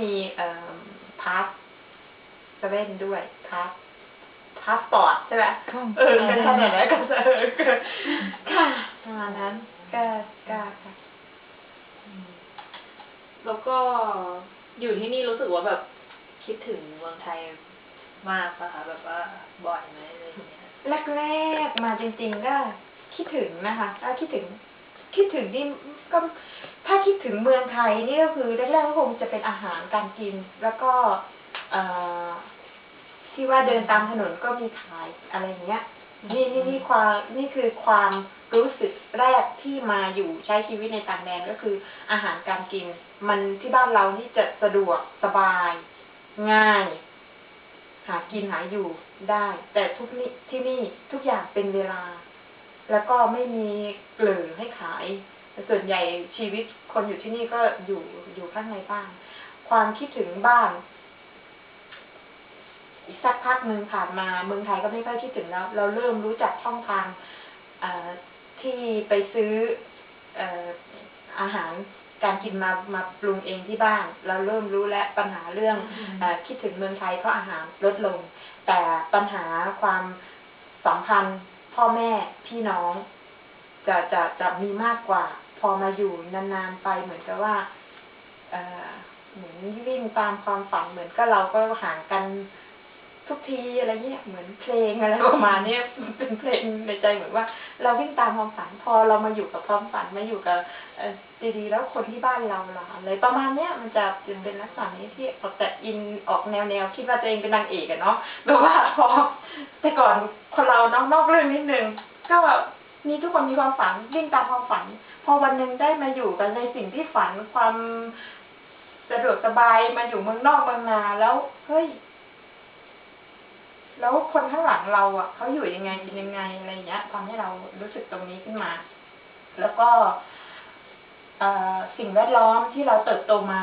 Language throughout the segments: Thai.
มีเอ่อพาสเซเว่นด้วยพาสพาสปอร์ตใช่ไหมเออเป็นขนาดนั้นก็เออค่ะประมาณนั้นก็ก็ค่ะแล้วก็อยู่ที่นี่รู้สึกว่าแบบคิดถึงเมืองไทยมากปะคะแบบว่าบ่อยไหมอะไรอย่างเงี้ยแรกๆมาจริง ๆ ก็คิดถึงนะคะถ้าคิดถึง คิดถึงนี่ก็ ถ้าคิดถึงเมืองไทยนี่ก็คือแรกๆก็คงจะเป็นอาหารการกิน แล้วก็ที่ว่าเดินตามถนนก็มีขายอะไรอย่างเงี้ยนี่นี่นี่ความนี่คือความรู้สึกแรกที่มาอยู่ใช้ชีวิตในต่างแดนก็คืออาหารการกิน มันที่บ้านเรานี่จะสะดวกสบาย ง่าย หากินหาอยู่ได้ แต่ทุกนี่ที่นี่ทุกอย่างเป็นเวลา แล้วก็ไม่มีเกลือให้ขาย ส่วนใหญ่ชีวิตคนอยู่ที่นี่ก็อยู่อยู่ข้างในบ้าน ความคิดถึงบ้าน อีกสักพักหนึ่งผ่านมาเมืองไทยก็ไม่ค่อยคิดถึงแล้วเราเริ่มรู้จักช่องทางเอ่อที่ไปซื้อเอ่ออาหารการกินมามาปรุงเองที่บ้าน เราเริ่มรู้และปัญหาเรื่องเอ่อคิดถึงเมืองไทยเพราะอาหารลดลง แต่ปัญหาความสัมพันธ์พ่อแม่พี่น้อง จะจะจะมีมากกว่าพ อมาอยู่นานๆไปเหมือนกับว่าเหมือนวิ่งตามความฝันเหมือนก็เราก็ห่างกันทุกทีอะไรเงี้ยเหมือนเพลงอะไรประมาณนี้เป็นเพลงในใจเหมือนว่า เราวิ่งตามความฝันพอเรามาอยู่กับความฝันมาอยู่กับดีๆแล้วคนที่บ้านเราล่ะอะไรประมาณเนี้ยมันจะเป็นลักษณะนี้ที่ออกแต่อินออกแนวแนวๆคิดว่าตัวเองเป็นนางเอกอะเนาะแบบว่าพอแต่ก่อนคนเรานอกนอกเรื่องนิดนึงก็แบบ มีทุกคนมีความฝันวิ่งตามความฝัน พอวันหนึ่งได้มาอยู่กันในสิ่งที่ฝันความสะดวกสบายมาอยู่เมืองนอกเมืองนาแล้วเฮ้ย แล้วคนข้างหลังเราอะเขาอยู่ยังไงเป็นยังไงอะไรเงี้ยทำให้เรารู้สึกตรงนี้ขึ้นมา แล้วก็สิ่งแวดล้อมที่เราเติบโตมา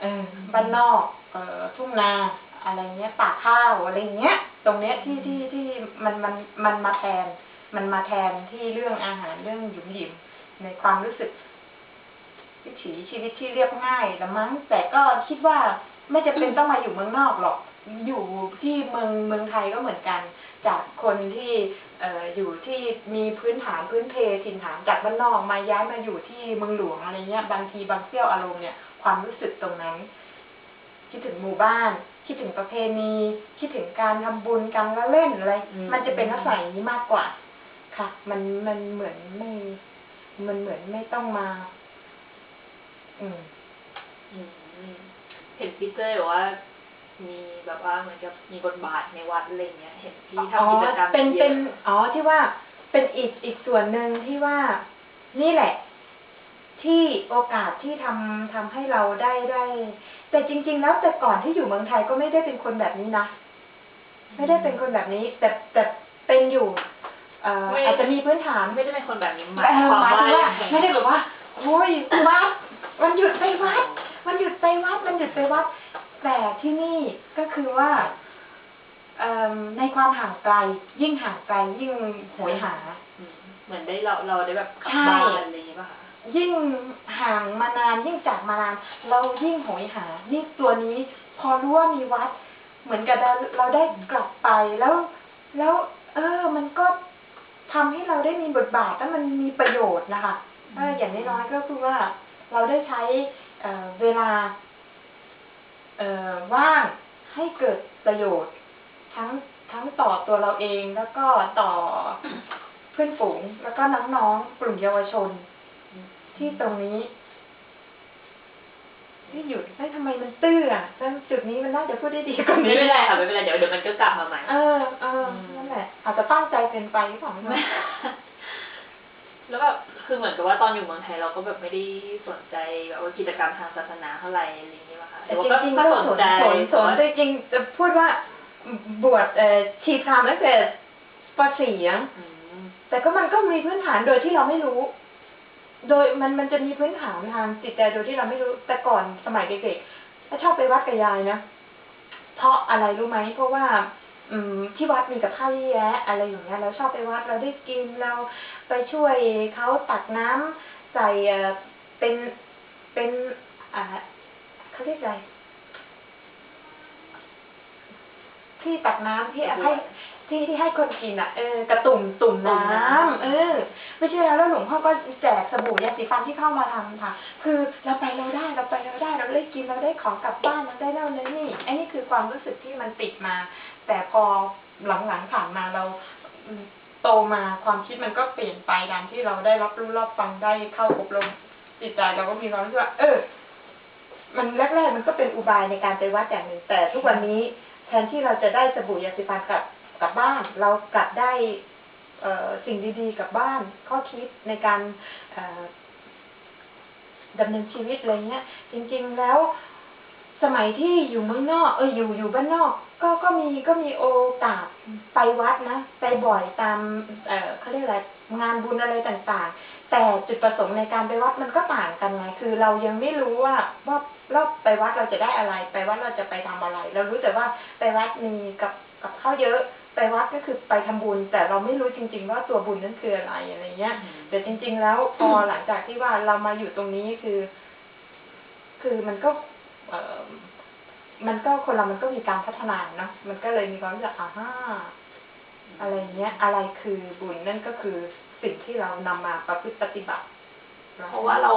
เออบ้านนอก เออทุ่งนาอะไรเงี้ยป่าข้าวอะไรเงี้ย ตรงเนี้ยที่ที่ที่มันมันมันมาแทน มันมาแทนที่เรื่องอาหารเรื่องหยุมหยิมในความรู้สึก วิถีชีวิตที่เรียบง่ายละมั้ง แต่ก็คิดว่าไม่จะเป็นต้องมาอยู่เมืองนอกหรอก อยู่ที่เมืองเมืองไทยก็เหมือนกัน จากคนที่เอ่ออยู่ที่มีพื้นฐานพื้นเพถิ่นฐานจากบ้านนอกมาย้ายมาอยู่ที่เมืองหลวงอะไรเงี้ย บางทีบางเสี้ยวอารมณ์เนี่ยความรู้สึกตรงนั้น คิดถึงหมู่บ้าน คิดถึงประเพณี คิดถึงการทำบุญการละเล่นอะไรอืมมันจะเป็นลักษณะอย่างนี้มากกว่า ค่ะ มันมันเหมือนไม่ มันเหมือนไม่ต้องมาอืมอืมเห็นพี่เจ้บอกว่า มีแบบว่าเหมือนกับมีบทบาทในวัดอะไรเงี้ย เห็นพี่ทำกิจกรรมเป็นเยเป็นอะอ๋อที่ว่าเป็นอีกอีกส่วนหนึ่งที่ว่า นี่แหละ ที่โอกาสที่ทำทำให้เราได้ได้ แต่จริง ๆ แล้วแต่ก่อนที่อยู่เมืองไทยก็ไม่ได้เป็นคนแบบนี้นะไม่ได้เป็นคนแบบนี้ แต่แต่เป็นอยู่ เอ่ออาจจะมีพื้นฐานไม่ได้เป็นคนแบบนี้หมายเออความหมายว่าถึงว่ายังงไม่ได้แบบว่าโอ้ยวัดวันหยุดไปวัดวันหยุดไปวัดวันหยุดไปวัด แต่ที่นี่ก็คือว่าเอิ่มในความห่างไกล ยิ่งห่างไกลยิ่งโหยหา อืมเหมือนได้เราเราได้แบบกลับใช่บ้านอะไรอย่างเงี้ยป่ะคะยิ่งห่างมานานยิ่งจากมานาน เรายิ่งโหยหา นี่ตัวนี้พอรู้ว่ามีวัด เหมือนกับเราเราได้กลับไปแล้ว แล้ว เออ มันก็ ทำให้เราได้มีบทบาทแล้วมันมีประโยชน์นะคะอออย่างน้อยๆก็คือว่าเราได้ใช้เเวลาเว่างให้เกิดประโยชน์ ทั้งทั้งต่อตัวเราเองแล้วก็ต่อเพื่อนฝูง แล้วก็น้องๆกลุ่มเยาวชน ที่ตรงนี้ ที่หยุดเฮ้ยทำไมมันตื้ออะแล้วจุดนี้มันน่าจะพูดได้ดีกว่าไม่นี้เป็นไรค่ะไม่เป็นไรเดี๋ยวเดี๋ยวมันก็กลับมาใหม่เออเออนั่นแหละอาจจะตั้งใจเกินไปหรือเปล่าไม่รู้แล้วแบบคือเหมือนกับว่าตอนอยู่เมืองไทยเราก็แบบไม่ได้สนใจแบบว่ากิจกรรมทางศาสนาเท่าไหร่อะไรอย่างเงี้ยป่ะคะแต่หอจว่าริงๆก็ก็สสนนใจสนสนแต่จริงๆจะพูดว่าบวชเอ่อชีพรามตั้งแต่ปสี่อะอืมแต่ก็มันก็มีพื้นฐานโดยที่เราไม่รู้ โดยมันมันจะมีพื้นฐานทางจิตใจโดยที่เราไม่รู้แต่ก่อนสมัยเด็กๆถ้าชอบไปวัดกับยายนะเพราะอะไรรู้ไหมเพราะว่า อืม ที่วัดมีกับข้าวเยอะแยะ อะไรอย่างเงี้ยเราชอบไปวัดเราได้กินเราไปช่วยเขาตักน้ำใส่เอ่อเป็นเป็นอ่าเขาเรียกอะไร ที่ตักน้ำที่ให้ที่ที่ให้คนกินอะเออกระตุ่มตุ่มน้ำเออ ไม่ใช่แล้วแล้วหลวงพ่อก็แจกสบู่ยาสีฟันที่เข้ามาทำค่ะ คือเราไปเราได้เราไปเราได้เราได้กินเราได้ของกลับบ้านเราได้เล่าเลยนี่ไอ้นี่คือความรู้สึกที่มันติดมา แต่พอหลังๆผ่านมาเราอืมโตมาความคิดมันก็เปลี่ยนไปตามที่เราได้รับรู้รับฟังได้เข้าอบรมจิตใจเราก็มีความรู้สึกว่าเออ มันแรกๆมันก็เป็นอุบายในการไปวัดอย่างหนึ่งแต่ทุกวันนี้ แทนที่เราจะได้สบู่ยาสีฟันกลับกลับบ้าน เรากลับได้เอสิ่งดีๆกลับบ้าน ข้อคิดในการเอ่อดำเนินชีวิตอะไรเงี้ย จริง ๆแล้ว สมัยที่อยู่เมืองนอกเอออยู่อยู่บ้านนอก ก็ก็มีก็มีโอกาสไปวัดนะไปบ่อยตามเอ่อเขาเรียกอะไรงานบุญอะไรต่างๆ แต่จุดประสงค์ในการไปวัดมันก็ต่างกันไงคือเรายังไม่รู้ว่าว่าเราไปวัดเราจะได้อะไร ไปวัดเราจะไปทำอะไร เรารู้แต่ว่าไปวัดมีกับกับข้าวเยอะไปวัดก็คือไปทำบุญ แต่เราไม่รู้จริง ๆ ว่าตัวบุญนั้นคืออะไรอะไรเงี้ยแต่จริง ๆ แล้วพอหลังจากที่ว่าเรามาอยู่ตรงนี้คือ คือมันก็เออ มันก็คนเรามันก็มีการพัฒนาเนาะมันก็เลยมีความรู้สึกอ่าฮะอะไรเงี้ย อะไรคือบุญนั่นก็คือสิ่งที่เรานำมาประพฤติปฏิบัติ เพราะว่าเรา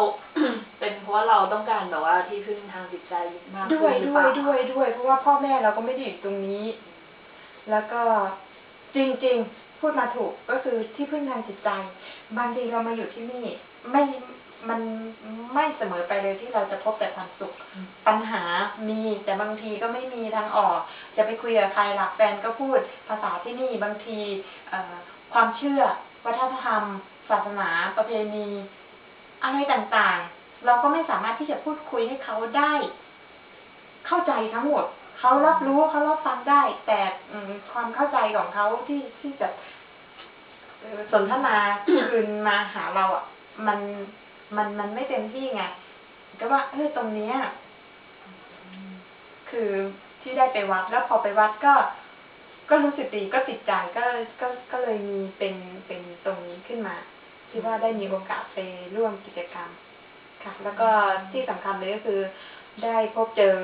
เป็นเพราะว่าเราต้องการแบบว่าที่พึ่งทางจิตใจมากด้วยขึ้นหรือด้เปวยล่าด้วยด้วย เพราะว่าพ่อแม่เราก็ไม่ได้อยู่ตรงนี้ แล้วก็จริง ๆ พูดมาถูกก็คือที่พึ่งทางจิตใจ บางทีเรามาอยู่ที่นี่ ไม่ มันไม่เสมอไปเลยที่เราจะพบแต่ความสุขอืมปัญหามีแต่บางทีก็ไม่มีทางออก จะไปคุยกับใครหลักแฟนก็พูดภาษาที่นี่บางทีเอ่อความเชื่อ วัฒนธรรม ศาสนา ประเพณี อะไรต่างๆ เราก็ไม่สามารถที่จะพูดคุยให้เขาได้ เข้าใจทั้งหมดเขารับรู้เขารับฟังได้ แต่อืมความเข้าใจของเขาที่ที่จะเอ่อสนทนาคืนมาหาเราอะ มัน มันมันไม่เต็มที่ไงก็ว่าเออตรงเนี้ยคือที่ได้ไปวัดแล้วพอไปวัดก็ ก็รู้สึกดีก็ติดใจก็ก็ก็เลยมีเป็นเป็นตรงนี้ขึ้นมาที่ว่าได้มีโอกาสไปร่วมกิจกรรม ค่ะ แล้วก็ที่สำคัญเลยก็คือ ได้พบเจอ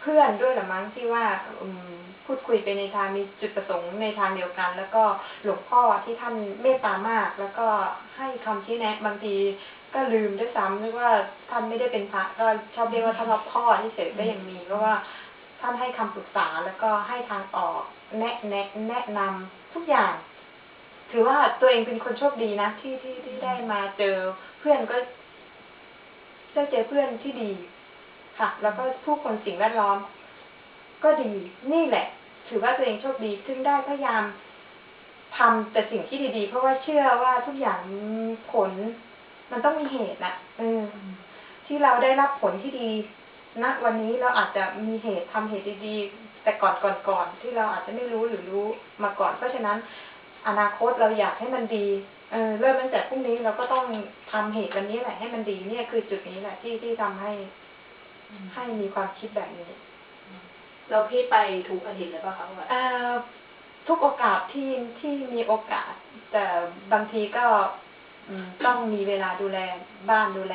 เพื่อนด้วยละมั้งที่ว่าอืมพูดคุยไปในทางมีจุดประสงค์ในทางเดียวกัน แล้วก็หลวงพ่อที่ท่านเมตตามาก แล้วก็ให้คำชี้แนะ บางที ก็ลืมด้วยซ้ำนึกว่าท่านไม่ได้เป็นพระก็ชอบเรียกว่าท่านว่าพ่อที่เฉยก็ยังมีเพราะว่าท่านให้คำปรึกษาแล้วก็ให้ทางออกแนะแนะแนะนำทุกอย่าง ถือว่าตัวเองเป็นคนโชคดีนะที่ที่ที่ได้มาเจอเพื่อนก็ได้เจอเพื่อนที่ดีค่ะ แล้วก็ผู้คนสิ่งแวดล้อม ก็ดีนี่แหละ ถือว่าตัวเองโชคดีซึ่งได้พยายามทำแต่สิ่งที่ดีๆ เพราะว่าเชื่อว่าทุกอย่างมีผล มันต้องมีเหตุนะเออที่เราได้รับผลที่ดีณวันนี้เราอาจจะมีเหตุทำเหตุดีๆแต่ก่อนก่อนก่อนที่เราอาจจะไม่รู้หรือรู้มาก่อน เพราะฉะนั้น อนาคตเราอยากให้มันดีเออเริ่มตั้งแต่พรุ่งนี้เราก็ต้องทำเหตุวันนี้แหละให้มันดีเนี่ยคือจุดนี้แหละที่ที่ทำให้ให้มีความคิดแบบนี้ เราพี่ไปทุกอาทิตย์เลยป่ะคะว่าเอ่อทุกโอกาสที่ที่มีโอกาส แต่บางทีก็อืม ต้องมีเวลาดูแลบ้านดูแล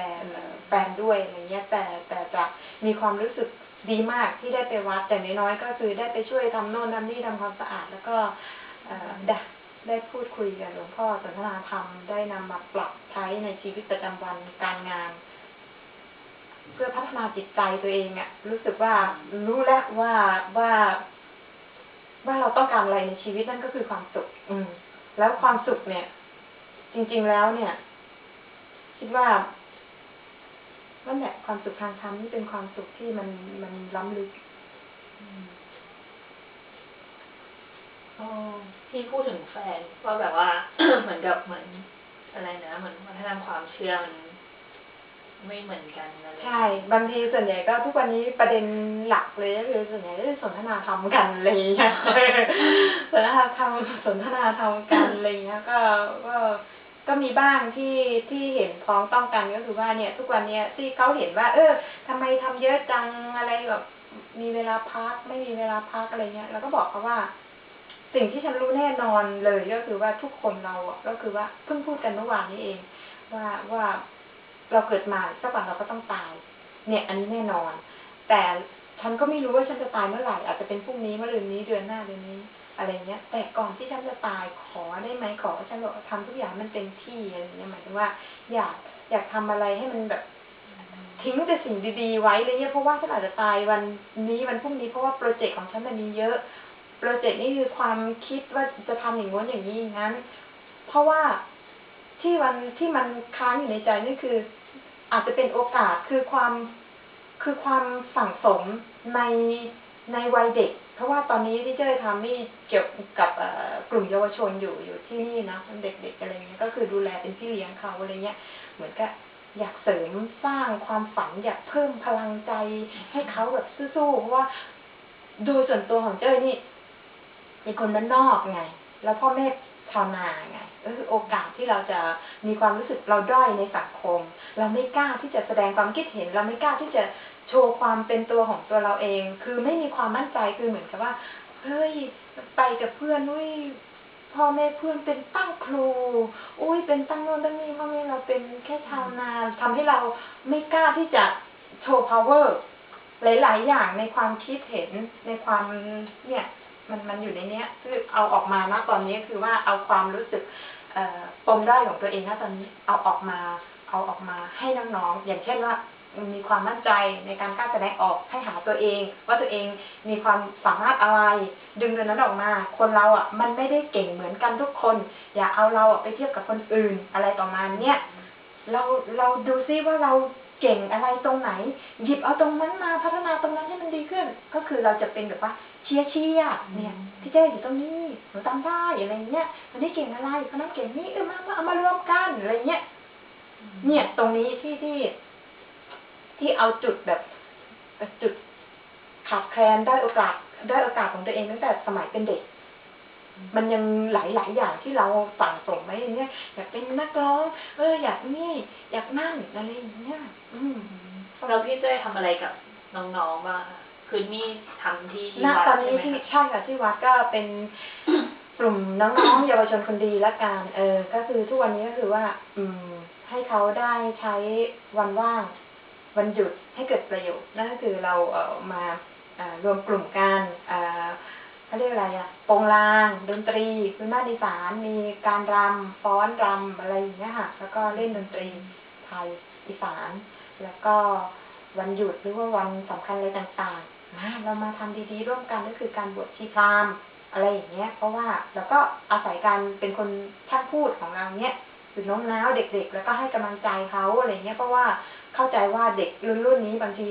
แฟนด้วยอะไรเงี้ยแต่แต่จะมีความรู้สึกดีมากที่ได้ไปวัด แต่น้อยๆก็คือได้ไปช่วยทำโน่นทำนี่ทำความสะอาด แล้วก็ได้ได้พูดคุยกับหลวงพ่อสนทนาธรรมได้นำมาปรับใช้ในชีวิตประจำวันการงาน เพื่อพัฒนาจิตใจตัวเองอะรู้สึกว่ารู้แล้วว่าว่า ว่าเราต้องการอะไรในชีวิตนั่นก็คือความสุข อืม แล้วความสุขเนี่ย จริง ๆ แล้วเนี่ย คิดว่านั่นแหละความสุขทางธรรมนี่เป็นความสุขที่มันมันล้ำลึกอ๋อพี่พูดถึงแฟนว่าแบบว่า เหมือนกับเหมือนอะไรนะเหมือนวัฒนธรรมความเชื่อมันไม่เหมือนกันอะไรใช่ บางทีส่วนใหญ่ก็ทุกวันนี้ประเด็นหลักเลยก็คือส่วนใหญ่ก็จะสนทนาธรรมกันอะไรอย่างเงี้ยสนทนาธรรมสนทนาธรรมกันอะไรอย่างเงี้ยก็ก็ ก็มีบ้างที่ที่เห็นพ้องต้องกันก็คือว่าเนี่ย ทุกวันเนี้ยที่เขาเห็นว่า เออทำไมทำเยอะจังอะไรแบบมีเวลาพักไม่มีเวลาพักอะไรเงี้ยเราก็บอกเขาว่า สิ่งที่ฉันรู้แน่นอนเลยก็คือว่าทุกคนเราอะก็คือว่าเพิ่งพูดกันเมื่อวานนี้เอง ว่าว่าเราเกิดมาสักวันเราก็ต้องตาย เนี่ย อันนี้แน่นอน แต่ฉันก็ไม่รู้ว่าฉันจะตายเมื่อไหร่อาจจะเป็นพรุ่งนี้มะรืนนี้เดือนหน้าเดือนนี้ อะไรเงี้ย แต่ก่อนที่ฉันจะตายขอได้ไหมขอว่าฉันบอกทำทุกอย่างมันเต็มที่อะไรเงี้ยหมายถึงว่า อยากอยากทำอะไรให้มันแบบ ทิ้งแต่สิ่งดีๆไว้เลยเนี่ยเพราะว่าฉันอาจจะตายวันนี้วันพรุ่งนี้เพราะว่าโปรเจกต์ของฉันมันมีเยอะ โปรเจกต์นี่คือความคิดว่าจะทำอย่างง้นอย่างนี้อย่างนั้น เพราะว่าที่มันที่มันค้างอยู่ในใจนี่คือ อาจจะเป็นโอกาสคือความคือความสั่งสมในในวัยเด็ก เพราะว่าตอนนี้ที่เจ้ยทำนี่เกี่ยวกับกลุ่มเยาวชนอยู่อยู่ที่นี่นะเด็กๆอะไรเงี้ยก็คือดูแลเป็นพี่เลี้ยงเขาอะไรเงี้ยเหมือนกับอยากเสริมสร้างความฝันอยากเพิ่มพลังใจให้เขาแบบสู้ๆเพราะว่าโดยส่วนตัวของเจ้ยนี่เป็นคนบ้านนอกไง แล้วพ่อแม่ชาวนาไงก็คือโอกาสที่เราจะมีความรู้สึกเราด้อยในสังคม เราไม่กล้าที่จะแสดงความคิดเห็น เราไม่กล้าที่จะ โชว์ความเป็นตัวของตัวเราเอง คือไม่มีความมั่นใจคือเหมือนกับว่าเฮ้ยไปกับเพื่อนอุ้ยพ่อแม่เพื่อนเป็นตั้งครู อุ้ยเป็นตั้งโน่นตั้งนี่พ่อแม่เราเป็นแค่ชาวนาทำให้เราไม่กล้าที่จะโชว์ power หลาย ๆ อย่างในความคิดเห็นในความเนี่ยมันมันอยู่ในเนี้ยคือเอาออกมาณตอนนี้คือว่าเอาความรู้สึกอ่อปมด้อยของตัวเองณตอนนี้เอาออกมา เอาออกมาให้น้อง ๆ อย่างเช่นว่า มีความมั่นใจในการกล้าแสดงออกให้หาตัวเอง ว่าตัวเองมีความสามารถอะไร ดึงเรื่องนั้นออกมา คนเราอะมันไม่ได้เก่งเหมือนกันทุกคน อย่าเอาเราอะไปเทียบกับคนอื่นอะไรประมาณเนี้ยเราเราดูซิว่าเราเก่งอะไรตรงไหน หยิบเอาตรงนั้นมาพัฒนาตรงนั้นให้มันดีขึ้น ก็คือเราจะเป็นแบบว่าเชียร์เชียร์เนี่ยพี่เจ้อยู่ตรงนี้หนูทำได้อะไรเงี้ยคนนี้เก่งอะไรคนนั้นเก่งนี่เออมามาเอามารวมกันอะไรเงี้ยเนี่ยตรงนี้ที่ที่ ที่เอาจุดแบบจุดขาดแคลนได้โอกาสได้โอกาสของตัวเองตั้งแต่สมัยเป็นเด็ก มันยังหลายหลายๆอย่างที่เราสั่งสมไว้อย่างเงี้ยอยากเป็นนักร้อง เออ อยากนี่ อยากนั่นอะไรอย่างเงี้ยอืมแล้วพี่เจ้ยทำอะไรกับน้องๆบ้างคะคือนี่ทำที่ณวัดตอนนี้ใช่ไหมที่คะใช่ค่ะที่วัดก็เป็นกลุ่มน้องๆเยาวชนคนดีละกันเออ ก็คือทุกวันนี้ก็คือว่า อืม ให้เขาได้ใช้วันว่าง วันหยุดให้เกิดประโยชน์นั่นก็คือเราเออมาเออรวมกลุ่มกันเออเขาเรียกอะไรอะโปงลาง ดนตรีพื้นบ้านอีสานมีการรำฟ้อนรำอะไรอย่างเงี้ยค่ะ แล้วก็เล่นดนตรีไทยอีสาน แล้วก็วันหยุดหรือว่าวันสำคัญอะไรต่างๆมาเรามาทำดีๆ ร่วมกันก็คือการบวชชีพรามอะไรอย่างเงี้ย เพราะว่าแล้วก็อาศัยการเป็นคนช่างพูดของเราเนี้ย คือน้มน้าวเด็กๆ แล้วก็ให้กำลังใจเขาอะไรเงี้ยเพราะว่าเข้าใจว่าเด็กรุ่นรุ่นนี้บางที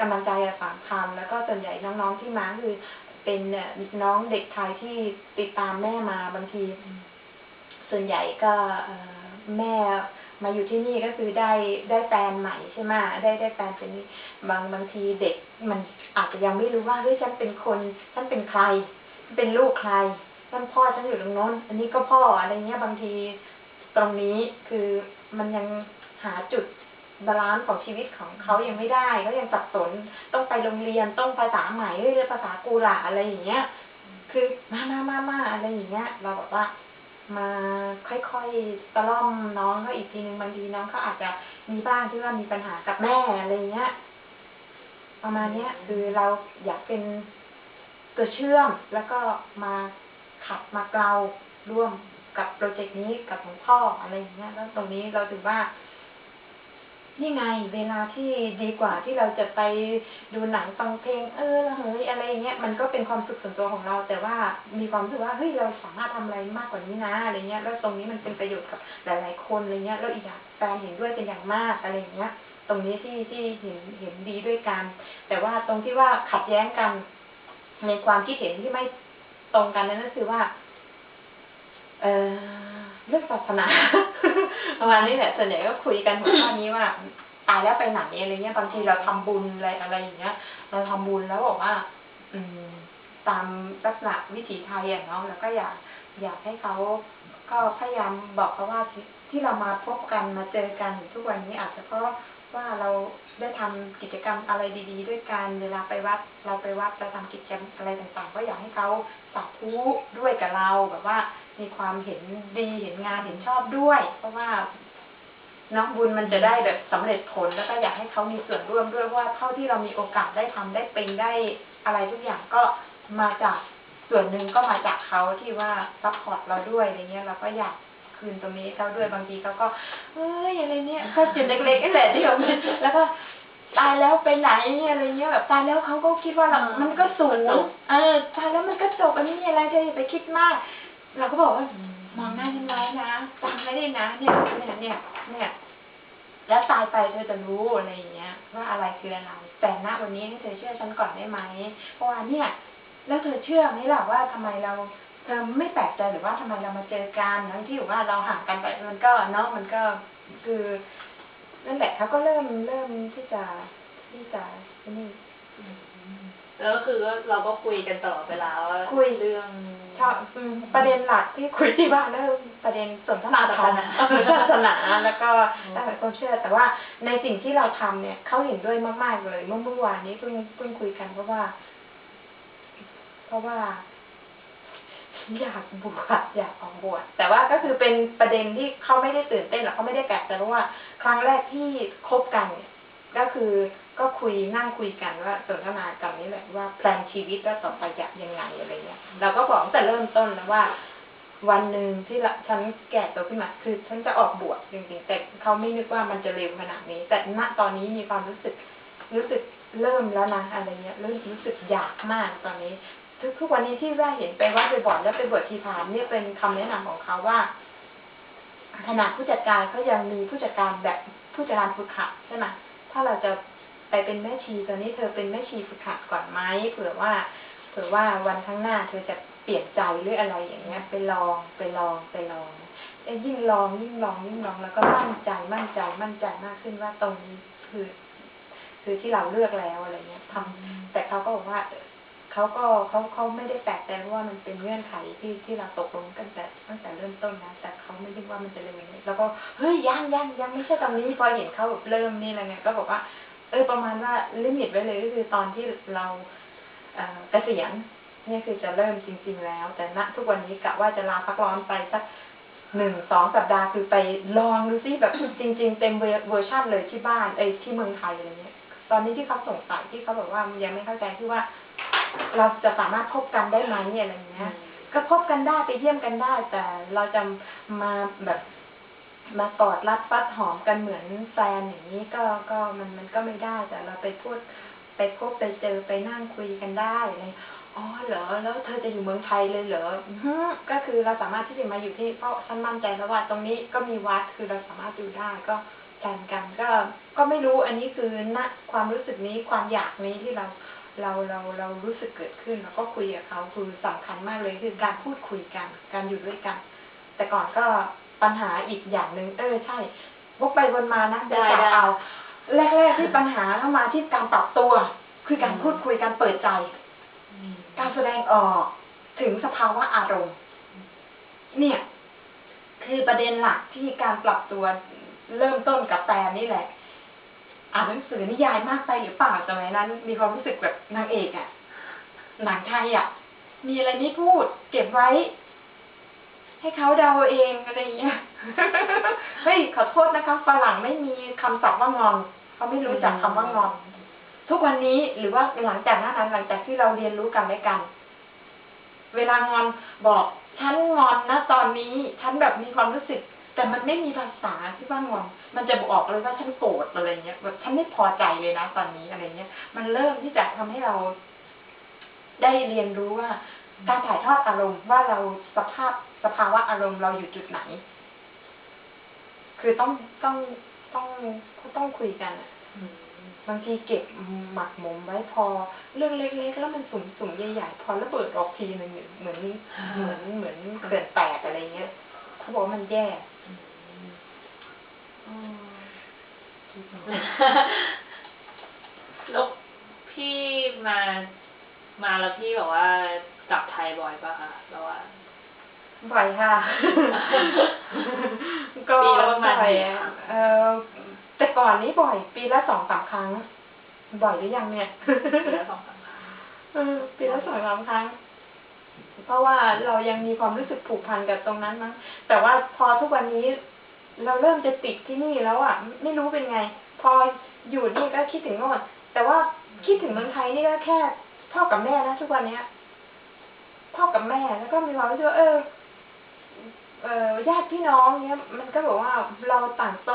กำลังใจอะสำคัญแล้วก็ส่วนใหญ่น้องๆที่มาคือ เป็นน้องเด็กไทยที่ติดตามแม่มาบางที ส่วนใหญ่ก็แม่มาอยู่ที่นี่ก็คือได้ได้แฟนใหม่ใช่ไหมได้ได้แฟนเป็นบางบางทีเด็กมันอาจจะยังไม่รู้ว่าเฮ้ยฉันเป็นคนฉันเป็นใคร เป็นลูกใครฉันพ่อฉันอยู่ตรงโน้น อันนี้ก็พ่ออะไรเงี้ยบางที ตรงนี้คือมันยังหาจุดบาลานซ์ของชีวิตของเขายังไม่ได้เขายังสับสนต้องไปโรงเรียนต้องภาษาใหม่เรียนภาษากูหลาอะไรอย่างเงี้ย คือมามามามาอะไรอย่างเงี้ย เราแบบว่ามาค่อยๆตะล่อมน้องเขาอีกทีนึงบางทีน้องเขาอาจจะมีบ้างที่ว่ามีปัญหากับแม่อะไรเงี้ย ประมาณเนี้ย คือเราอยากเป็นตัวเชื่อมแล้วก็มาขับมาเกลาร่วม กับโปรเจกต์นี้กับหลวงพ่ออะไรอย่างเงี้ยแล้วตรงนี้เราถือว่า นี่ไงเวลาที่ดีกว่าที่เราจะไปดูหนังฟังเพลง เออเฮ้ยอะไรอย่างเงี้ยมันก็เป็นความสุขส่วนตัวของเรา แต่ว่ามีความรู้สึกว่าเฮ้ยเราสามารถทำอะไรมากกว่านี้นะอะไรเงี้ย แล้วตรงนี้มันเป็นประโยชน์กับหลาย ๆ คนอะไรเงี้ยแล้วอีกอย่างแฟนเห็นด้วยเป็นอย่างมากอะไรอย่างเงี้ยตรงนี้ที่ที่เห็นเห็นดีด้วยกัน แต่ว่าตรงที่ว่าขัดแย้งกันในความคิดเห็นที่ไม่ตรงกันนั่นก็คือว่า เออเรื่องศาสนา ประมาณนี้แหละส่วนใหญ่ก็คุยกันหัวข้อนี้ว่าตายแล้วไปไหนอะไรเงี้ยบางทีเราทำบุญอะไรอะไรอย่างเงี้ย เราทำบุญแล้วบอกว่า อืม ตามลักษณะวิถีไทยอะเนาะแล้วก็อยากอยากให้เขาก็พยายามบอกเขาว่าที่ที่เรามาพบกันมาเจอกันทุกวันนี้อาจจะเพราะว่าเราได้ทำกิจกรรมอะไรดี ๆ ด้วยกันเวลาไปวัด เราไปวัดเราทำกิจกรรมอะไรต่างๆ ก็อยากให้เขาสาธุด้วยกับเราแบบว่า มีความเห็นดีเห็นงานเห็นชอบด้วย เพราะว่าน้องบุญมันจะได้แบบสำเร็จผลแล้วก็อยากให้เขามีส่วนร่วมด้วยว่าเท่าที่เรามีโอกาสได้ทำได้เป็นได้อะไรทุกอย่างก็มาจากส่วนหนึ่งก็มาจากเขาที่ว่าซัพพอร์ตเราด้วยอะไรเงี้ยเราก็อยากคืนตรงนี้เขาด้วยบางทีเขาก็เอ้ยอะไรเนี่ยก็จุดเล็กๆนี่แหละที่แบบแล้วก็ตายแล้วไปไหนอะไรเงี้ยแบบตายแล้วเขาก็คิดว่าเรามันก็สูงเออตายแล้วมันก็จบอันนี้มีอะไรเธออย่าไปคิดมาก เราก็บอกว่ามองหน้าฉันไว้นะจำไว้ด้นะเนี่ยเนี่ยเนี่ยเนี่ยแล้วตายไปเธอจะรู้อะไรอย่างเงี้ย ว่าอะไรคืออะไรแต่ณวันนี้ให้เธอเชื่อฉันก่อนได้ไหมเพราะว่าเนี่ย แล้วเธอเชื่อไหมล่ะว่าทำไมเราเธอไม่แปลกใจหรือว่าทำไมเรามาเจอกันทั้งที่ว่าเราห่างกันไปมันก็เนาะมันก็คือนั่นแหละเขาก็เริ่มเริ่มที่จะที่จะนี่ แล้วก็คือเราก็คุยกันตลอดเวลาว่าคุยเรื่องชอบอืมประเด็นหลักที่คุยที่บ้านแล้วประเด็นสนทนาธรรมศาสนาเออศาสนาแล้วก็อืมด้านความเชื่อ แต่ว่าในสิ่งที่เราทำเนี่ยเขาเห็นด้วยมาก ๆเลย เมื่อเมื่อวานนี้เพิ่งเพิ่งคุยกันเพราะว่า เพราะว่าอยากบวชอยากออกบวชแต่ว่าก็คือเป็นประเด็นที่เขาไม่ได้ตื่นเต้นหรอกเขาไม่ได้แปลกใจเพราะว่า ครั้งแรกที่คบกันเนี่ย ก็คือก็คุยนั่งคุยกันว่าสนทนากันนี่แหละว่าแพลนชีวิตว่าต่อไปจะยังไงอะไรเงี้ยเราก็บอกแต่เริ่มต้นแล้วว่า วันหนึ่งที่ละฉันแก่ตัวขึ้นมาคือฉันจะออกบวชจริงๆแต่เขาไม่นึกว่ามันจะเร็วขนาดนี้ แต่ณตอนนี้มีความรู้สึกรู้สึกเริ่มแล้วนะอะไรเงี้ยเริ่มรู้สึกอยากมากตอนนี้ ทุกทุกวันนี้ที่ว่าเห็นไปวัดบ่อยๆแล้วไปบวชทีพามเนี่ยเป็นคำแนะนำของเขาว่าขนาดผู้จัดการเขายังมีผู้จัดการแบบผู้จัดการฝึกหัดใช่ไหม ถ้าเราจะไปเป็นแม่ชีตอนนี้เธอเป็นแม่ชีฝึกหัดก่อนไหมเผื่อว่าเผื่อว่าวันข้างหน้า เธอจะเปลี่ยนใจหรืออะไรอย่างเงี้ย ไปลองไปลองไปลองเอ้ยยิ่งลองยิ่งลองยิ่งลองแล้วก็มั่นใจมั่นใจมั่นใจมากขึ้นว่าตรงนี้คือ คือที่เราเลือกแล้วอะไรเงี้ยทำแต่เขาก็บอกว่า เขาก็เขาเขาไม่ได้แปลกใจเพราะว่ามันเป็นเงื่อนไขที่ที่เราตกลงกันแต่ตั้งแต่เริ่มต้นนะแต่เขาไม่คิดว่ามันจะเร็วนี้แล้วก็เฮ้ยยังยังยังไม่ใช่ตรงนี้พอเห็นเขาแบบเริ่มนี่อะไรเงี้ยก็บอกว่า เออประมาณว่าลิมิตไว้เลยก็คือตอนที่เราเอ่อเกษียณนี่คือจะเริ่มจริง ๆ แล้ว แต่ณทุกวันนี้กะว่าจะลาพักร้อนไปสักหนึ่งสองสัปดาห์คือไปลองดูซิแบบจริง ๆ เต็มเวอร์ชั่นเลยที่บ้านเอ้ที่เมืองไทยอะไรเงี้ยตอนนี้ที่เขาสงสัยที่เขาบอกว่ายังไม่เข้าใจที่ว่า เราจะสามารถพบกันได้ไหมอะไรเงี้ย ก็พบกันได้ไปเยี่ยมกันได้ แต่เราจะมาแบบมากอดรัดฟัดหอมกันเหมือนแฟนอย่างนี้ก็ก็มันมันก็ไม่ได้แต่เราไปพูดไปพบไปเจอไปนั่งคุยกันได้อะไรอ๋อเหรอแล้วเธอจะอยู่เมืองไทยเลยเหรออื้อหือก็คือเราสามารถที่จะมาอยู่ที่เพราะฉันมั่นใจแล้วว่าตรงนี้ก็มีวัดคือเราสามารถอยู่ได้ก็แทนกันก็ก็ไม่รู้อันนี้คือณความรู้สึกนี้ความอยากนี้ที่เรา เราเราเรารู้สึกเกิดขึ้น แล้วก็คุยกับเขาคือสำคัญมากเลยคือการพูดคุยกัน การอยู่ด้วยกัน แต่ก่อนก็ปัญหาอีกอย่างหนึ่งเออใช่วกไปวนมานะได้เดี๋ยวกลับได้เอา แรกๆที่ปัญหาเข้ามาที่การปรับตัว คือการอืมพูดคุยการเปิดใจ การแสดงออกถึงสภาวะอารมณ์ เนี่ย คือประเด็นหลักที่การปรับตัวเริ่มต้นกับแฟนนี่แหละ อ่านหนังสือนิยายมากไปหรือเปล่าสมัยนั้น มีความรู้สึกแบบนางเอกอะหนังไทยอะมีอะไรไม่พูด เก็บไว้ ให้เขาเดาเองอะไรอย่างเงี้ย เฮ้ยขอโทษนะคะฝรั่งไม่มีคำศัพท์ว่างอนเขาไม่รู้จักคำว่างอนทุกวันนี้หรือว่าหลังจากหน้านั้นหลังจากที่เราเรียนรู้กันและกัน เวลางอนบอกฉันงอนนะตอนนี้ฉันแบบมีความรู้สึก แต่มันไม่มีภาษาที่ว่างอนมันจะบอกเลยว่าฉันโกรธอะไรเงี้ยแบบฉันไม่พอใจเลยนะตอนนี้อะไรเงี้ย มันเริ่มที่จะทำให้เรา ได้เรียนรู้ว่า การถ่ายทอดอารมณ์ว่าเราสภาพสภาวะอารมณ์เราอยู่จุดไหน คือต้องต้องต้องต้องคุยกันอะบางทีเก็บหมักหมมไว้พอเรื่องเล็กๆ แล้วมันสุ่มสุ่มๆใหญ่ๆ พอระเบิดออกทีหนึ่งเหมือนเหมือนเหมือนเกิดแตกอะไรเงี้ยเขาบอกมันแย่ แล้วพี่มา มาแล้วพี่แบบว่ากลับไทยบ่อยปะคะแล้วว่า บ่อยค่ะ ก็ปีละประมาณบ่อยกี่ครั้ง เออแต่ก่อนนี้บ่อย ปีละสองสามครั้ง บ่อยหรือยังเนี่ย ปีละสองสามครั้งเออปีละสองสามครั้ง เพราะว่าเรายังมีความรู้สึกผูกพันกับตรงนั้นมั้งแต่ว่าพอทุกวันนี้ เราเริ่มจะติดที่นี่แล้วอะ ไม่รู้เป็นไง พออยู่นี่ก็คิดถึงโน่นแต่ว่าคิดถึงเมืองไทยนี่ก็แค่พ่อกับแม่นะทุกวันเนี้ย พ่อกับแม่แล้วก็มีความรู้สึกว่าเออเออญาติพี่น้องเนี้ย มันก็บอกว่าเราต่างโต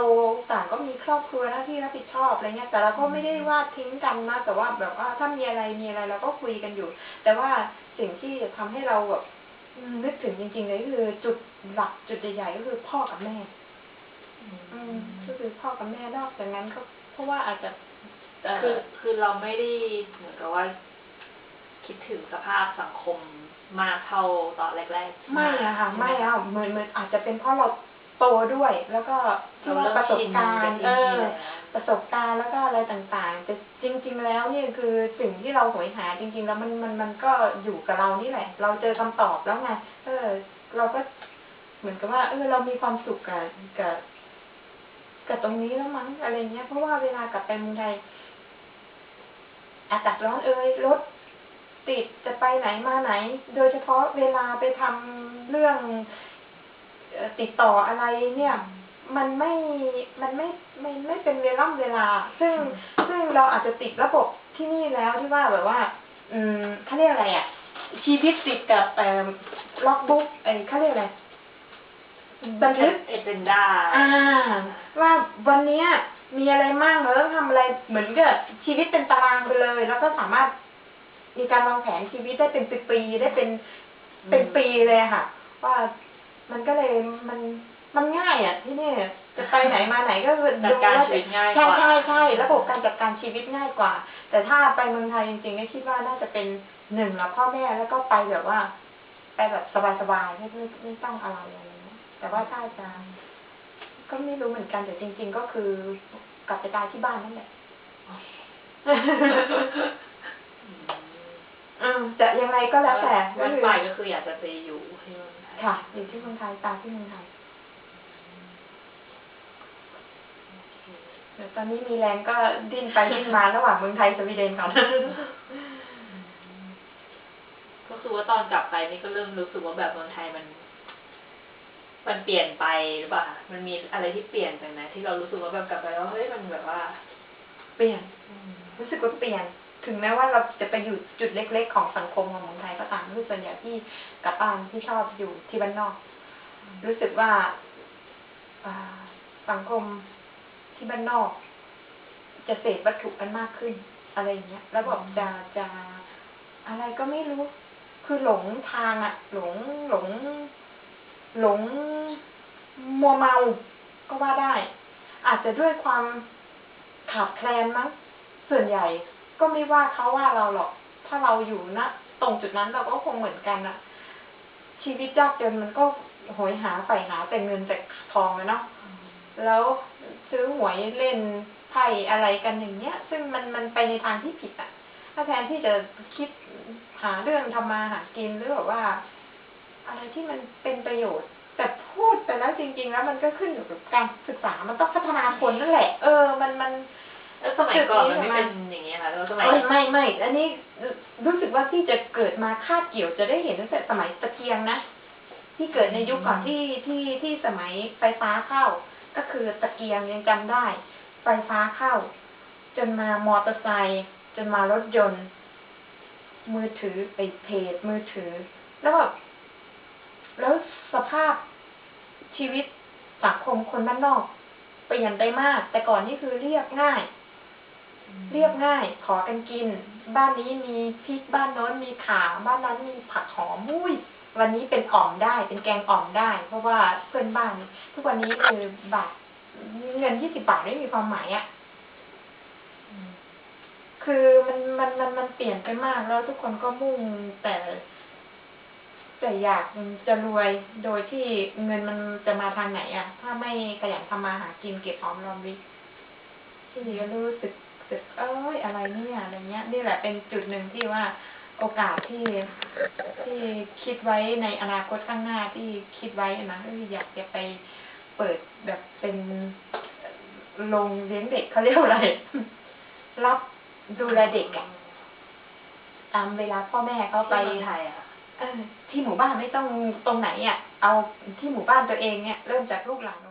ต่างก็มีครอบครัวหน้าที่รับผิดชอบอะไรเงี้ย แต่เราก็ไม่ได้ว่าทิ้งกันนะแต่ว่าแบบว่าถ้ามีอะไรมีอะไรเราก็คุยกันอยู่ แต่ว่าสิ่งที่ทำให้เราแบบนึกถึงจริงๆเลยคือจุดหลักจุดใหญ่ๆก็คือพ่อกับแม่ อืมก็คือพ่อกับแม่นอกจากนั้นก็เพราะว่าอาจจะเอ่อคือคือเราไม่ได้เหมือนกับว่า คิดถึงสภาพสังคมมากเท่าตอนแรกๆไม่อะค่ะ ไม่อะเหมือนเหมือนอาจจะเป็นเพราะเราโตด้วย แล้วก็ที่เราว่าเริ่มประสบการชินณ์กับเอที่นี่อแล้วประสบการณ์แล้วก็อะไรต่างๆ แต่จริง ๆ แล้วเนี่ยคือสิ่งที่เราโหยหาจริง ๆ แล้วมันมันมันก็อยู่กับเรานี่แหละ เราเจอคำตอบแล้วไงเออ เราก็เหมือนกับว่า เออ เรามีความสุขกับกับ กับตรงนี้แล้วมั้งอะไรเงี้ย เพราะว่าเวลากลับไปเมืองไทยอากาศร้อนเอ่ยรถติดจะไปไหนมาไหน โดยเฉพาะเวลาไปทำเรื่องติดต่ออะไรเนี่ย มันไม่ มันไม่ ไม่ไม่เป็นเวล่ำเวลา ซึ่งซึ่งเราอาจจะติดระบบที่นี่แล้วที่ว่าแบบว่า อืมเขาเรียกอะไรอะชีวิตติดกับเอ่อล็อกบุ๊กเอ้เขาเรียกอะไร บันทึกเอเจนดาอ่า ว่าวันเนี้ยมีอะไรมั่งเราต้องทำอะไรเหมือนกับชีวิตเป็นตารางไปเลย แล้วก็สามารถ มีการวางแผนชีวิตได้เป็นปีๆได้เป็นเป็นปีเลยอะค่ะ ว่ามันก็เลยมันมันง่ายอะที่นี่จะไปไหนมาไหนก็คือจัดการชีวิตง่ายกใช่ว่าใช่ใช่ระบบการจัดการชีวิตง่ายกว่า แต่ถ้าไปเมืองไทยจริงๆก็คิดว่าน่าจะเป็นหนึ่งแล้วพ่อแม่แล้วก็ไปแบบว่า ไปแบบสบายๆไม่ไม่ไม่ต้องอะไรอะไรเงี้ย แต่ว่าถ้าจะก็ไม่รู้เหมือนกันแต่จริง ๆ ก็คือกลับไปตายที่บ้านนั่นแหละอืมจะยังไงก็แล้วแต่ก็วันคือไปก็คืออยากจะไปอยู่ที่เมืองไทยค่ะ อยู่ที่เมืองไทยตายที่เมืองไทยเดี๋ยวตอนนี้มีแรงก็ดิ้นไปดิ้นมาระหว่างเมืองไทยสวีเดนก่อนก็คือว่าตอนกลับไปนี่ก็เริ่มรู้สึกว่าแบบเมืองไทยมัน มันเปลี่ยนไปหรือเปล่าคะมันมีอะไรที่เปลี่ยนไปไหมที่เรารู้สึกว่าแบบกลับไปแล้วเฮ้ยมันแบบว่า เปลี่ยนรู้สึกว่าเปลี่ยน ถึงแม้ว่าเราจะไปอยู่จุดเล็ก ๆ ของสังคมของเมืองไทยก็ตามคือส่วนใหญ่ที่กลับบ้านที่ชอบอยู่ที่บ้านนอก รู้สึกว่าสังคมที่บ้านนอก จะเสพวัตถุกันมากขึ้น อะไรอย่างเงี้ย แล้วแบบจะจะอะไรก็ไม่รู้ คือหลงทางอะหลงหลง หลงมัวเมาก็ว่าได้ อาจจะด้วยความขาดแคลนมั้งส่วนใหญ่ก็ไม่ว่าเขาว่าเราหรอก ถ้าเราอยู่ณตรงจุดนั้นเราก็คงเหมือนกันอะชีวิตยากจนมันก็โหยหาใฝ่หาแต่เงินแต่ทองอะเนาะแล้วซื้อหวยเล่นไพ่อะไรกันอย่างเงี้ย ซึ่งมันมันไปในทางที่ผิดอะถ้าแทนที่จะคิดหาเรื่องทำมาหากินหรือแบบว่า อะไรที่มันเป็นประโยชน์ แต่พูดไปแล้วจริง ๆ แล้วมันก็ขึ้นอยู่กับการศึกษามันต้องพัฒนาคนนั่นแหละ เออ มันมันแล้วสมัยก่อนมันไม่เป็นอย่างเงี้ยค่ะแล้วสมัยเอ้ยไม่ไม่อันนี้รู้สึกว่าที่จะเกิดมาคาบเกี่ยวจะได้เห็นตั้งแต่สมัยตะเกียงนะที่เกิดในยุคก่อนที่ที่ที่สมัยไฟฟ้าเข้า ก็คือตะเกียงยังจำได้ ไฟฟ้าเข้า จนมามอเตอร์ไซค์จนมารถยนต์ มือถือไปเพจมือถือ แล้วแบบ แล้วสภาพชีวิตสังคมคนบ้านนอกเปลี่ยนไปมาก แต่ก่อนนี่คือเรียบง่าย เรียบง่าย ขอกันกิน บ้านนี้มีพริกบ้านโน้นมีข่าบ้านนั้นมีผักหอมอุ้ยวันนี้เป็นอ่อมได้เป็นแกงอ่อมได้ เพราะว่าเพื่อนบ้าน ทุกวันนี้คือบาทเงินยี่สิบาทไม่มีความหมายอะ่ะคือมันมันมันมันเปลี่ยนไปมากแล้วทุกคนก็มุ่งแต่ แต่อยากจะรวยโดยที่เงินมันจะมาทางไหนอะ่ะถ้าไม่ขยันทำมาหากินเก็บหอมรอมริบที่ก็รู้สึกสึกเอ้ยอะไรเนี่ยอะไรเงี้ย นี่แหละเป็นจุดหนึ่งที่ว่าโอกาสที่ที่คิดไว้ในอนาคตข้างหน้าที่คิดไว้นะก็คืออยากจะไปเปิดแบบเป็นลงเลี้ยงเด็กเขาเรียกว่าอะไร รับดูแลเด็กอะตามเวลาพ่อแม่เขาไปไทยอะค่ะ ที่หมู่บ้านไม่ต้องตรงไหนอะเอาที่หมู่บ้านตัวเองเนี่ยเริ่มจากลูกหลาน